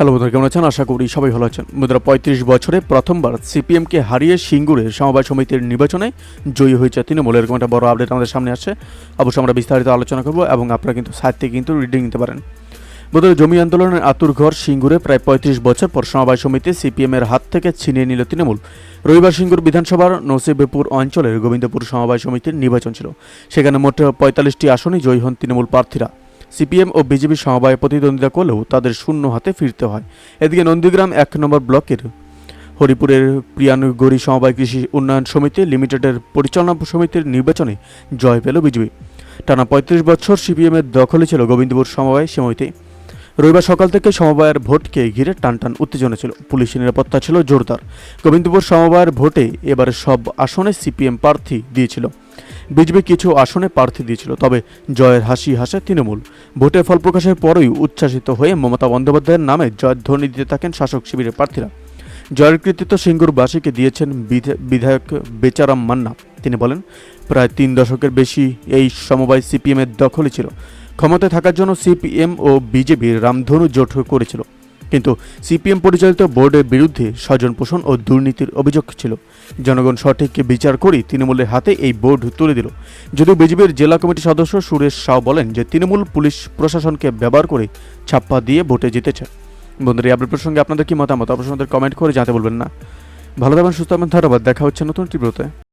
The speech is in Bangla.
হ্যালো বন্ধুরা কেমন আছেন? আশা করি সবাই ভালো আছেন। বন্ধুরা পঁয়ত্রিশ বছরে প্রথমবার সিপিএমকে হারিয়ে সিঙ্গুরে সমবায় সমিতির নির্বাচনে জয়ী হয়েছে তৃণমূল। এরকম একটা বড় আপডেট আমাদের সামনে আসছে। অবশ্যই আমরা বিস্তারিত আলোচনা করব এবং আপনারা কিন্তু থেকে কিন্তু রিডিং নিতে পারেন। বন্ধুরা জমি আন্দোলনের আতুর ঘর সিঙ্গুরে প্রায় পঁয়ত্রিশ বছর পর সমবায় সমিতি সিপিএম এর হাত থেকে ছিনিয়ে নিল তৃণমূল। রবিবার সিঙ্গুর বিধানসভার নসিবেপুর অঞ্চলের গোবিন্দপুর সমবায় সমিতির নির্বাচন ছিল। সেখানে মোট পঁয়তাল্লিশটি আসনই জয়ী হন তৃণমূল প্রার্থীরা। সিপিএম ও বিজেপি সমবায় প্রতিদ্বন্দ্বিতা করলেও তাদের শূন্য হাতে ফিরতে হয়। এদিকে নন্দীগ্রাম এক নম্বর ব্লকের হরিপুরের প্রিয়ানগরী সমবায় কৃষি উন্নয়ন সমিতি লিমিটেডের পরিচালনা সমিতির নির্বাচনে জয় পেল বিজেপি। টানা পঁয়ত্রিশ বছর সিপিএমের দখলে ছিল গোবিন্দপুর সমবায় সমিতি। রবিবার সকাল থেকে সমবায়ের ভোটকে ঘিরে টানটান উত্তেজনা ছিল। পুলিশের নিরাপত্তা ছিল জোরদার। গোবিন্দপুর সমবায়ের ভোটে এবারে সব আসনে সিপিএম প্রার্থী দিয়েছিল। বিজেপি কিছু আসনে প্রার্থী দিয়েছিল, তবে জয়ের হাসি হাসে তৃণমূল। ভোটের ফল প্রকাশের পরই উচ্ছ্বাসিত হয়ে মমতা বন্দ্যোপাধ্যায়ের নামে জয়ধ্বনি দিতে থাকেন শাসক শিবিরের প্রার্থীরা। জয়ের কৃতিত্ব সিঙ্গুরবাসীকে দিয়েছেন বিধা- বিধায়ক বেচারাম মান্না। তিনি বলেন, প্রায় তিন দশকের বেশি এই সমবায় সিপিএমের দখলে ছিল। ক্ষমতায় থাকার জন্য সিপিএম ও বিজেপি রামধনু জোট করেছিল। কিন্তু সিপিএম পরিচালিত বোর্ডের বিরুদ্ধে স্বজন পোষণ ও দুর্নীতির অভিযোগ ছিল। জনগণ সঠিক বিচার করেই তৃণমূলের হাতে এই বোর্ড তুলে দিল। যদিও বিজেপির জেলা কমিটির সদস্য সুরেশ সাউ বলেন যে তৃণমূল পুলিশ প্রশাসনকে ব্যবহার করে ছাপ্পা দিয়ে ভোটে জিতেছে। বন্ধুরা, এই আপডেট প্রসঙ্গে আপনাদের কি মতামত? অবশ্যই আমাদের কমেন্ট করে জানাতে বলবেন না। ভালো থাকবেন, সুস্থ থাকবেন, ধন্যবাদ। দেখা হচ্ছে নতুন টিভিতে